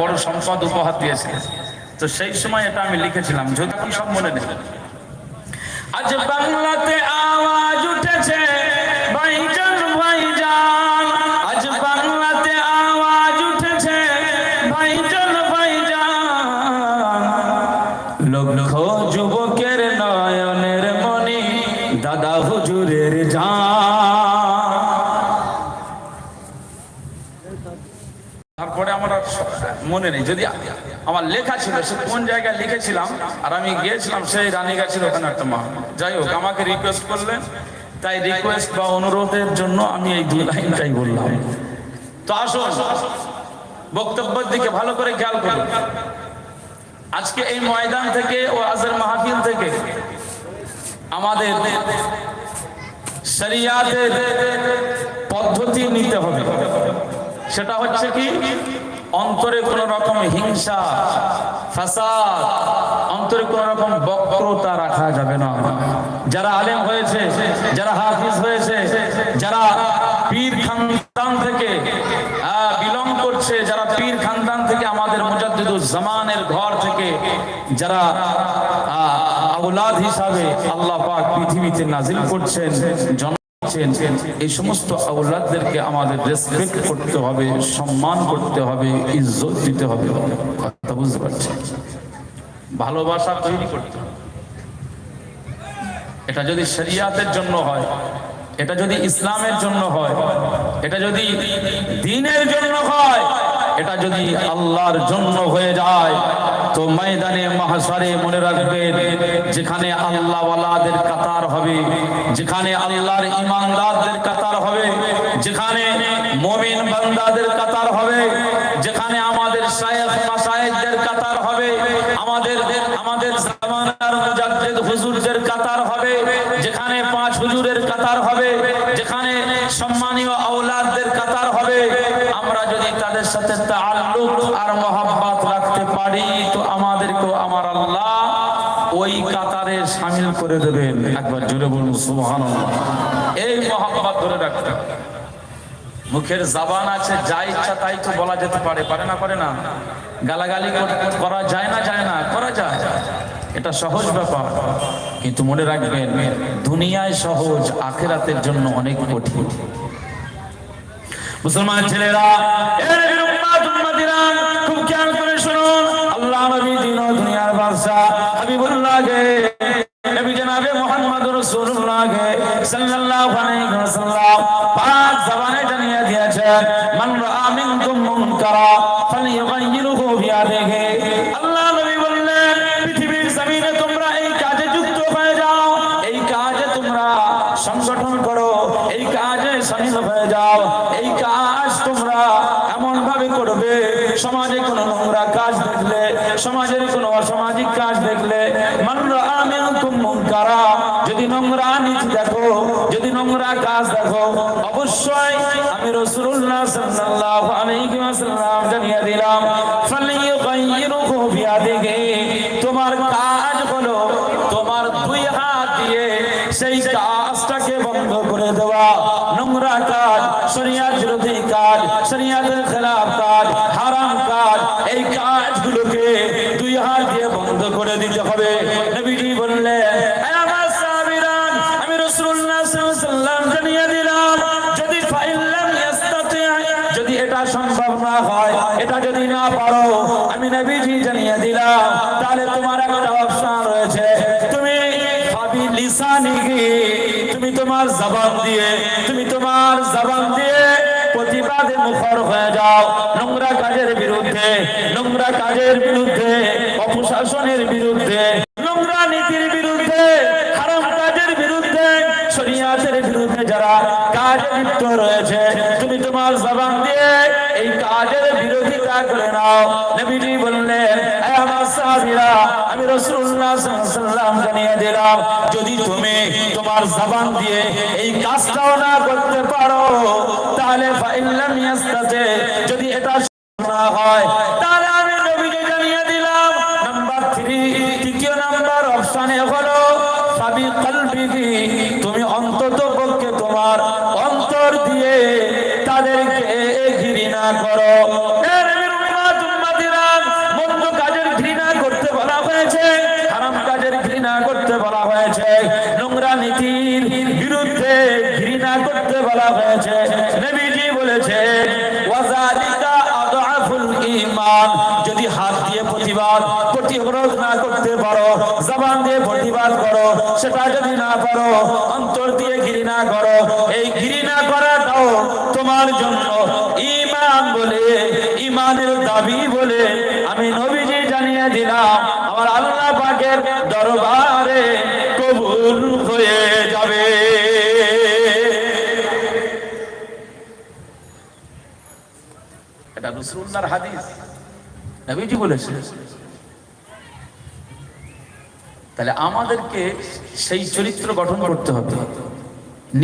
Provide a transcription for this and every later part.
বড় সম্পদ উপহার দিয়েছিলেন তো সেই সময় এটা আমি লিখেছিলাম, যদি সব মনে নেই আজ বাংলাতে আওয়াজ উঠেছে। আমার লেখা ছিল কোন জায়গায় লিখেছিলাম? আর আমি গিয়েছিলাম সেই রানী রানীগাছির ওখানে একটা মা। যাই হোক, আমাকে রিকোয়েস্ট করলেন। তাই রিকোয়েস্ট বা অনুরোধের জন্য আমি এই দুই লাইনটাই বললাম। তো আসুন, বক্তব্যের দিকে ভালো করে খেয়াল করুন। আজকে এই ময়দান থেকে ও আজের মাহফিল থেকে আমাদের শরিয়াতের পদ্ধতি নিতে হবে। সেটা হচ্ছে কি? অন্তরে কোন রকম হিংসা, ফাসাদ, অন্তরে কোন রকম বক্রতা রাখা যাবে না। যারা আলেম হয়েছে, যারা হাফিজ হয়েছে, যারা পীর খানদান থেকে বিলং করছে, যারা পীর খানদান থেকে আমাদের মুজাদ্দিদুল জামানের ঘর থেকে, যারা আউলাদ হিসাবে আল্লাহ পাক পৃথিবীতে নাজিল করছেন করছেন, এই সমস্ত আউলাদদেরকে আমাদের রেসপেক্ট করতে হবে সম্মান করতে হবে ইজ্জত দিতে হবে। কথা বুঝতে পারছেন? ভালোবাসা তৈরি করতে এটা যদি শরিয়াতের জন্য হয় এটা যদি ইসলামের জন্য হয় এটা যদি দিনের জন্য হয় এটা যদি আল্লাহর জন্য হয়ে যায় তো ময়দানে মহাসারে মনে রাখবেন যেখানে আল্লাহওয়ালাদের কাতার হবে, যেখানে আল্লাহর ইমানদারদের কাতার হবে, যেখানে মমিন বান্দাদের কাতার হবে, যেখানে আমাদের শায়েখ মাসায়েকদের কাতার হবে, আমাদের আমাদের জামানার মুজাদ্দিদ হুজুরদের কাতার হবে, যেখানে পাঁচ হুজুরের কাতার হবে যেখানে সম্মানীয় আওলাদদের কাতার হবে আমরা যদি তাদের সাথে তাআল্লুক আর মহাব্বত রাখতে পারি তো আমাদেরকে আমার আল্লাহ ওই কাতারে শামিল করে দেবেন। একবার জোরে বলুন, সুবহানাল্লাহ। এই মহাব্বত ধরে রাখতে মুখের জাবান আছে, যা ইচ্ছা তাই তো বলা যেতে পারে পারে না পারে না। গালাগালি করা যায় না যায় না, করা যায়। এটা সহজ ব্যাপার। কিন্তু মনে রাখবেন, দুনিয়ায় সহজ, আখেরাতের জন্য অনেক কঠিন। মুসলমান ছেলেরা অবশ্যই আমি রসুল্লাহ সাল্লাল্লাহু আলাইহি ওয়াসাল্লাম জানিয়ে দিলাম ফালিয়ুগাইয়িরুহু বিয়াদিহি। লিসানিহি তুমি তোমার জবান দিয়ে, তুমি তোমার জবান দিয়ে প্রতিবাদে মুখর হয়ে যাও। নোংরা কাজের বিরুদ্ধে, নোংরা কাজের বিরুদ্ধে, অপশাসনের বিরুদ্ধে, নোংরা নীতির বিরুদ্ধে, হারাম কাজের বিরুদ্ধে, শরিয়াতের বিরুদ্ধে যারা কাজে লিপ্ত রয়েছে, তুমি তোমার জবান দিয়ে এই কাজের বিরোধিতা করে নাও। নবীজি বললেন আমার সাহাবীরা, আমি রাসূলুল্লাহ ওয়াসাল্লাম জানিয়ে দিলাম, যদি তুমি তোমার জবান দিয়ে এই কাজটাও না করতে পারো, তাহলে যদি এটা সেটা যদি না পারো অন্তর দিয়ে ঘৃণা করো, এই ঘৃণা করাটাও তোমার জন্য ঈমান বলে, ঈমানের দাবি বলে আমি নবীজি জানিয়ে দিলাম, আমার আল্লাহ পাকের দরবারে কবুল হয়ে যাবে। এটা রসুল্লাহর হাদিস। নবীজি বলেছে তাহলে আমাদেরকে সেই চরিত্র গঠন করতে হবে।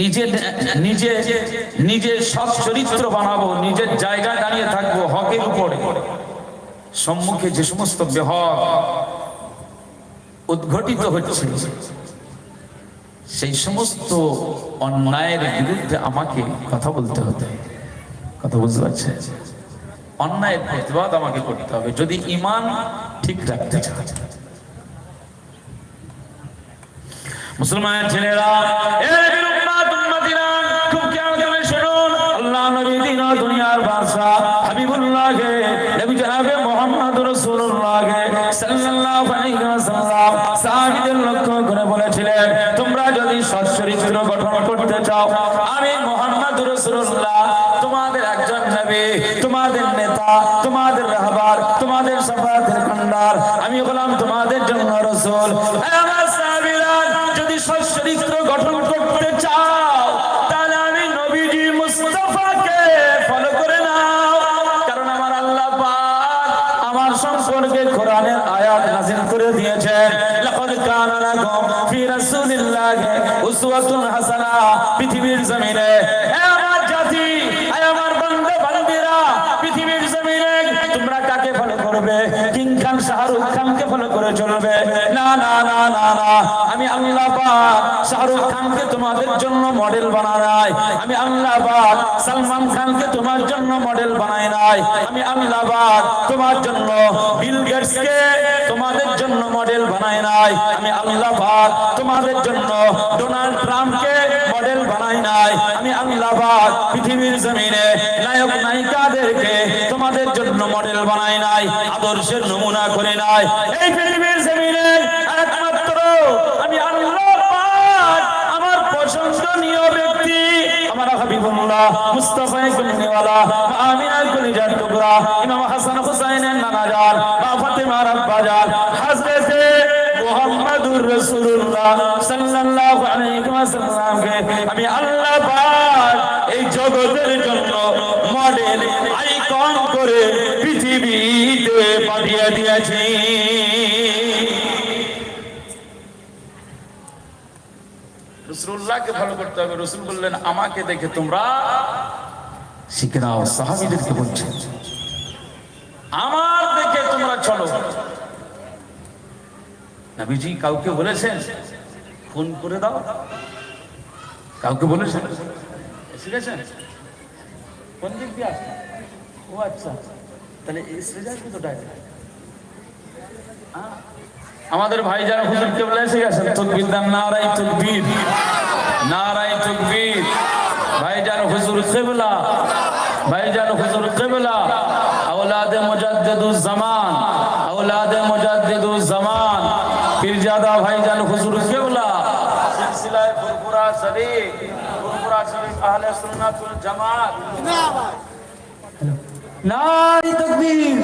নিজে নিজে নিজে সৎ চরিত্র বানাবো, নিজের জায়গা দাঁড়িয়ে থাকব হকের উপরে। সম্মুখে যে সমস্ত বেহক উদ্ঘটিত হচ্ছে, সেই সমস্ত অন্যায়ের বিরুদ্ধে আমাকে কথা বলতে হতে কথা বুঝতে পারছেন অন্যায়ের প্রতিবাদ আমাকে করতে হবে, যদি ইমান ঠিক রাখতে চায় মুসলমান ছেলেরা এ নবীর উম্মাত উম্মাতিরা, খুব খেয়াল করে শুনুন। আল্লাহ নবী দিন ও দুনিয়ার বাদশাহ, হাবিবুল্লাহকে, নবী জনাবে মুহাম্মদ রাসূলুল্লাহকে সাল্লাল্লাহু আলাইহি করে বলেছিলেন, তোমরা যদি তোমাদের একজন নবী তোমাদের নেতা তোমাদের তোমাদের কান্ডার আমি হলাম তোমাদের জন্য রাসূল। আমার যদি সৎ গঠন করতে চাও, তাহলে আমি নবীজি মুস্তাফাকে ফলো করে নাও। কারণ আমার আল্লাহ পাক আমার সম্পর্কে কোরআনের আয়াত নাযিল করে দিয়েছেন। লাকাদ কানা লাকুম ফি রাসূলিল্লাহি উসওয়াতুন হাসানা পৃথিবীর জমিনে। আমার তোমরা কাকে ফলো করবে? খানকে ফলো করে চলবে। না না না না না। আমি আল্লাহ পাক শাহরুখ খানকে তোমাদের জন্য মডেল বানাই নাই। আমি আল্লাহ পাক সালমান খানকে তোমার জন্য মডেল বানাই নাই। আমি আল্লাহ পাক তোমার জন্য বিল গেটসকে তোমাদের জন্য মডেল বানাই নাই। আমি আল্লাহ পাক তোমাদের জন্য ডোনাল্ড ট্রাম্পকে বানাই নাই। আমি আল্লাহ পাক পৃথিবীর জমিনে নায়ক নায়িকাদেরকে তোমাদের জন্য মডেল বানাই নাই, আদর্শের নমুনা করে নাই। এই পৃথিবীর জমিনে একমাত্র আমি আল্লাহ পাক আমার পছন্দনীয় ব্যক্তি আমার হাবিবুল্লাহ মুস্তাফা কুলনিওয়ালা আমিনা কুলিজার টুকরা ইমাম হাসান হুসাইনের নানাজান মা ফাতেমার আব্বাজান হযরতে মুহাম্মাদুর রাসূলুল্লাহ সাল্লাল্লাহু ওয়াসাল্লামকে আমি আল্লাহ এই জগতের জন্য মডেল আইকন করে পৃথিবীতে পাঠিয়ে দিয়েছি। দেখে বলছে। আমার দেখে তোমরা চলো। নবীজি কাউকে বলেছেন, ফোন করে দাও। কাউকে বলেছেন শিখেছেন কোন দিক দিয়ে আসছেন ও আচ্ছা তাহলে যাবে আমাদের ভাই যারা হুজুর কেবলা এসে গেছেন তকবীর দাম নারাই তকবীর। নারাই তকবীর। ভাইজান হুজুর কেবলা ভাইজান হুজুর কেবলা আওলাদে মুজাদ্দিদুজ জামান আওলাদে মুজাদ্দিদুজ জামান। পীরজাদা ভাইজান হুজুর কেবলা শরীফ ফুরফুরা শরীফ, আহলে সুন্নাত ওয়াল জামাত। নারী তকবীর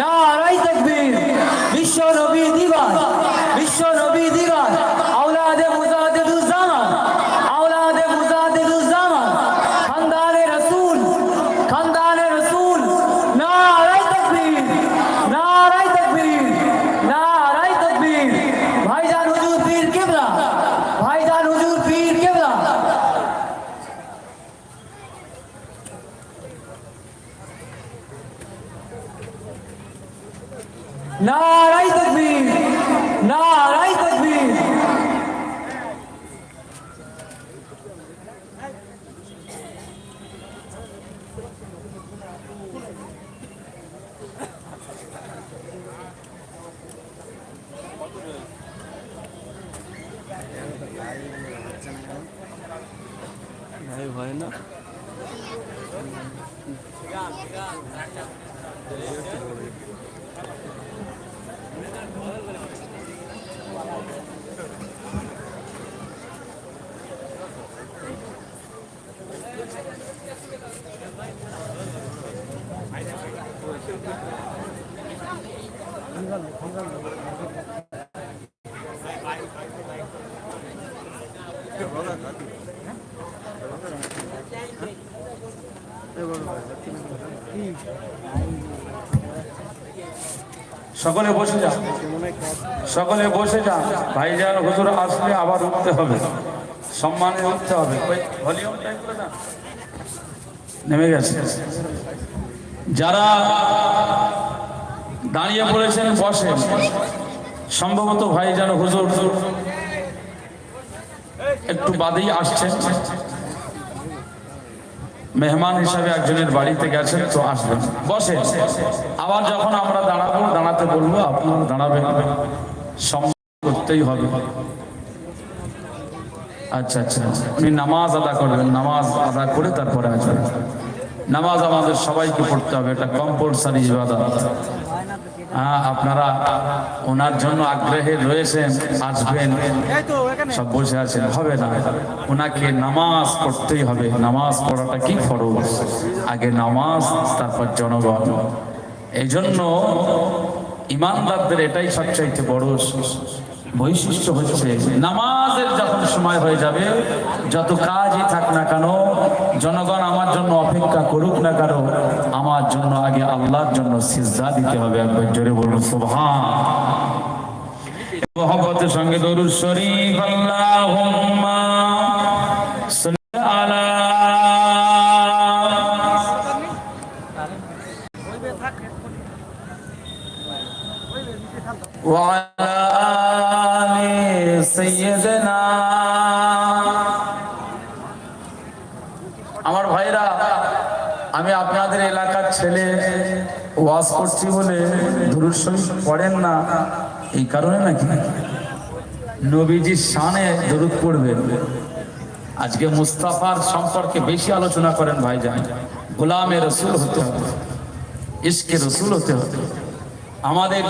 নারাই তকবীর, বিশ্ব নবী দিবাস, বিশ্ব নবী দিবাস আওলাদে মুজাদ্দিদুজ জামান আওলাদে মুজাদ্দিদুজ জামান খানদানে রাসূল খানদানে রাসূল নারাই তকবীর নারাই তকবীর নারাই তকবীর ভাইজান হুজুর পীর কিবলা ভাইজান হুজুর পীর কিবলা নারাই তকবীর নারাই তকবীর ভাই হয় না সকলে বসে যান সকলে বসে যান ভাইজান, হুজুর, আসলে আবার উঠতে হবে। সম্মানে উঠতে হবে। নেমে গেছে। যারা দাঁড়িয়ে পড়েছেন বসে সম্ভবত ভাইজান, হুজুর একটু বাদেই আসছেন। মেহমান হিসাবে একজনের বাড়িতে গেছেন, তো আসবেন। বসে। আবার যখন আমরা দাঁড়াবো, দাঁড়াতে বলব, আপনারা দাঁড়াবেন। করতেই হবে। আচ্ছা আচ্ছা উনি নামাজ আদা করবেন, নামাজ আদা করে তারপরে আসবেন। নামাজ আমাদের সবাইকে পড়তে হবে, এটা কম্পালসারি ইবাদত। আপনারা ওনার জন্য আগ্রহে রয়েছেন, আসবেন। সব বসে আছেন, হবে না। ওনাকে নামাজ পড়তেই হবে। নামাজ পড়াটা কি ফরজ? আগে নামাজ, তারপর জনগণ। এই জন্য ইমানদারদের এটাই সবচাইতে বড় বৈশিষ্ট্য হচ্ছে নামাজের যখন সময় হয়ে যাবে যত কাজই থাক না কেন জনগণ আমার জন্য অপেক্ষা করুক না কেন আমার জন্য আগে আল্লাহর জন্য সিজদা দিতে হবে একবার জোরে বলুন সুবহান মোহব্বতের সঙ্গে দরুদ শরীফ আল্লাহুম্মা সাল্লি আলা وعلى আমার ভাইরা, আমি আপনাদের এলাকার ছেলে ওয়াশ করছি বলে ধরুর পড়েন না, এই কারণে নাকি? নবীজি নবীজির সানে দরুদ পড়বেন। আজকে মুস্তাফার সম্পর্কে বেশি আলোচনা করেন ভাই যান গোলামে রসুল হতে হবে, ইশকে রসুল হতে হবে। আমাদের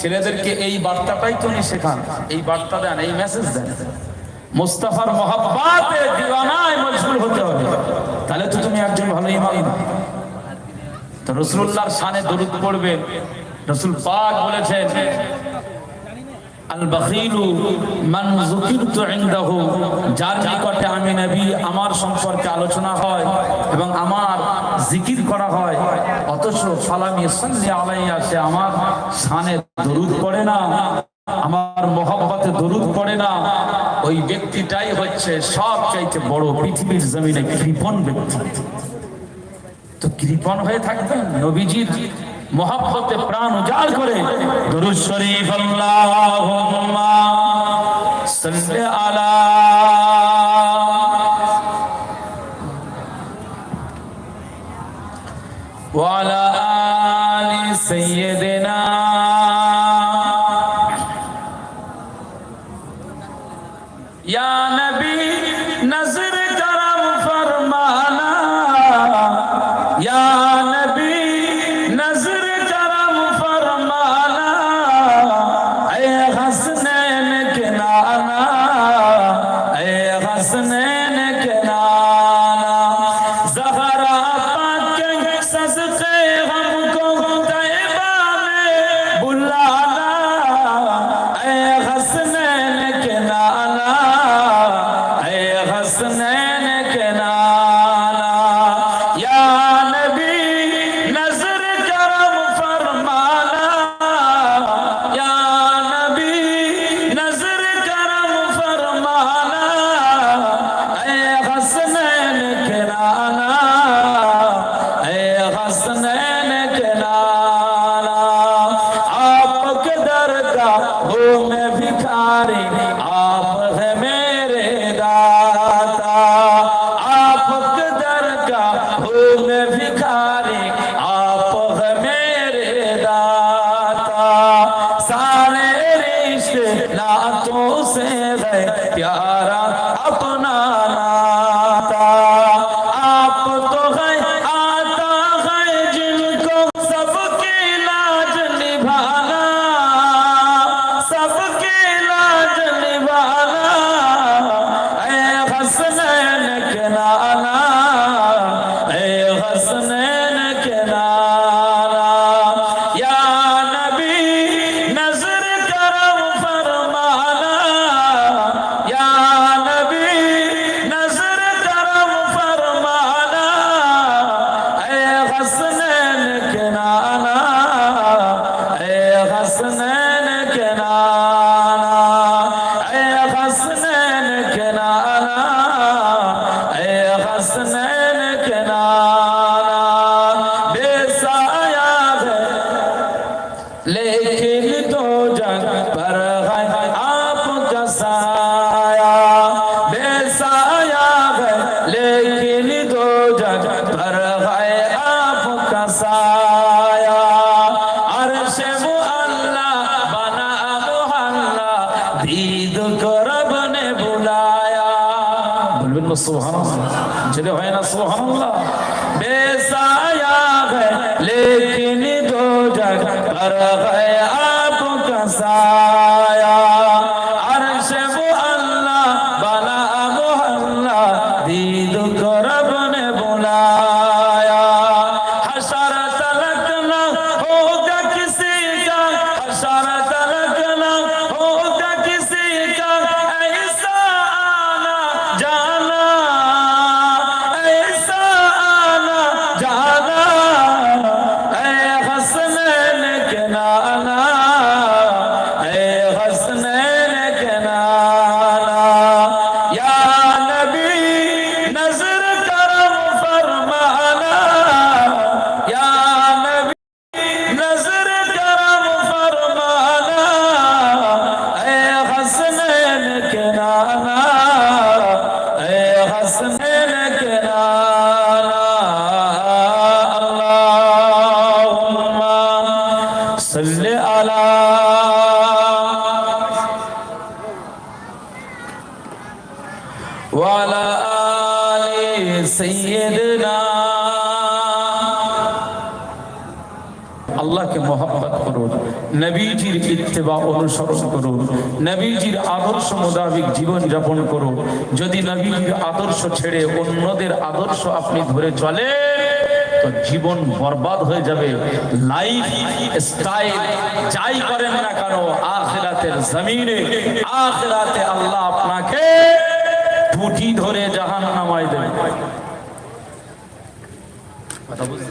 ছেলেদেরকে এই বার্তাটাই তো উনি শেখান, এই বার্তা দেন, এই মেসেজ দেন। মুস্তাফার মহাব্বাতে দিওয়ানায় মজবুর হতে হবে। তাহলে তো তুমি একজন ভালো ইমাম। তো রসুল্লাহর সানে দরুদ পড়বে। রসুল পাক বলেছেন আল বখিলু মান যুকিরতু ইনদাহু যার নিকটে আমি নবী আমার সম্পর্কে আলোচনা হয় এবং আমার জিকির করা হয়, অথচ সালাম ইয়াসাল্লি আলাইয়া সে আমার শানে দরুদ পড়ে না, আমার মোহাম্মতে দরুদ পড়ে না। ওই ব্যক্তিটাই হচ্ছে সব চাইতে বড় পৃথিবীর জমিনে কৃপণ ব্যক্তি। তো কৃপণ হয়ে থাকবেন নবীজির মহাব্বতে প্রাণ উজাড় করে গুরু শরীফ আল্লাহুম্মা সাল্লি আলা ওয়ালা আলি সাইয়্যিদিনা से है प्यारा বলবেন না সোহান ছেলে হয় না সোহান বেসায়া লেকিন দো জগ কর গয়া আপকা সাথ মহব্বত করুন। নবীজির ইত্তেবা অনুসরণ করুন। নবীজির আদর্শ মোতাবিক করুন। যদি নবীজির আদর্শ ছেড়ে অন্যদের আদর্শ আপনি ধরে চলে জীবন বরবাদ হয়ে যাবে। লাইফ স্টাইল যাই করেন না কেন, আখেরাতের জমিনে, আখেরাতে আল্লাহ আপনাকে টুটি ধরে জাহান নামাই দেবে। কথা বুঝতে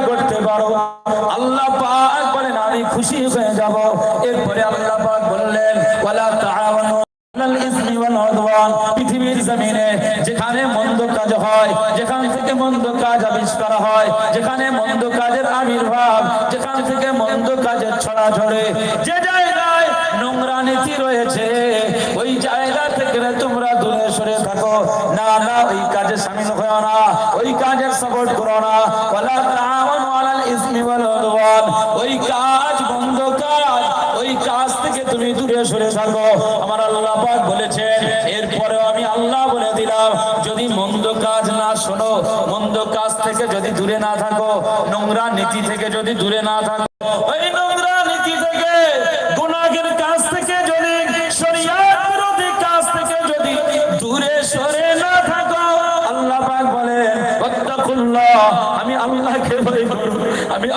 কাজের ছড়াছড়ে যে জায়গায় নোংরা নীতি রয়েছে, ওই জায়গা থেকে তোমরা দূরে সরে থাকো। না না, ওই কাজে সামিল হও না, ওই কাজের সাপোর্ট করো না। ওই কাজ বন্ধ কাজ, ওই কাজ থেকে তুমি দূরে সরে থাকো। আমার আল্লাহ পাক বলেছেন এরপরে আমি আল্লাহ বলে দিলাম, যদি মন্দ কাজ না শোনো, মন্দ কাজ থেকে যদি দূরে না থাকো, নোংরা নীতি থেকে যদি দূরে না থাকো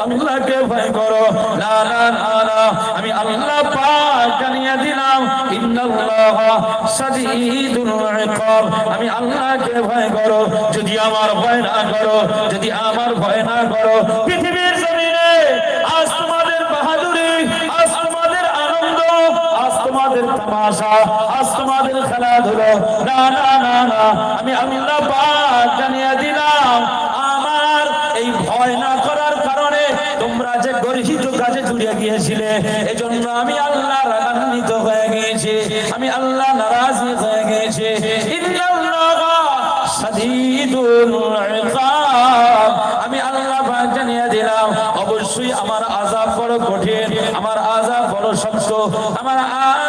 আল্লাহকে ভয় করো। না না না না। আমি আল্লাহ পাক জানিয়ে দিলাম, ইন্নাল্লাহ শাদীদুল ইকাব আমি আল্লাহকে ভয় করো। যদি আমার ভয় না করো, যদি আমার ভয় না করো, পৃথিবীর জমিনে আজ তোমাদের বাহাদুরি, আজ তোমাদের আনন্দ, আজ তোমাদের তামাশা, আজ তোমাদের খেলাধুলো। না না না না। আমি আল্লাহ পাক জানিয়ে দিলাম, আমার এই ভয় না তোমরা যে গর্হিত কাজে জুড়ে গিয়েছিলে, এজন্য আমি আল্লাহ রাগান্বিত হয়ে গিয়েছি। আমি আল্লাহ নারাজ হয়ে গিয়েছি। আমি আল্লাহ জানিয়ে দিলাম, অবশ্যই আমার আজাব বড় কঠিন, আমার আজাব বড় শক্ত, আমার আযাব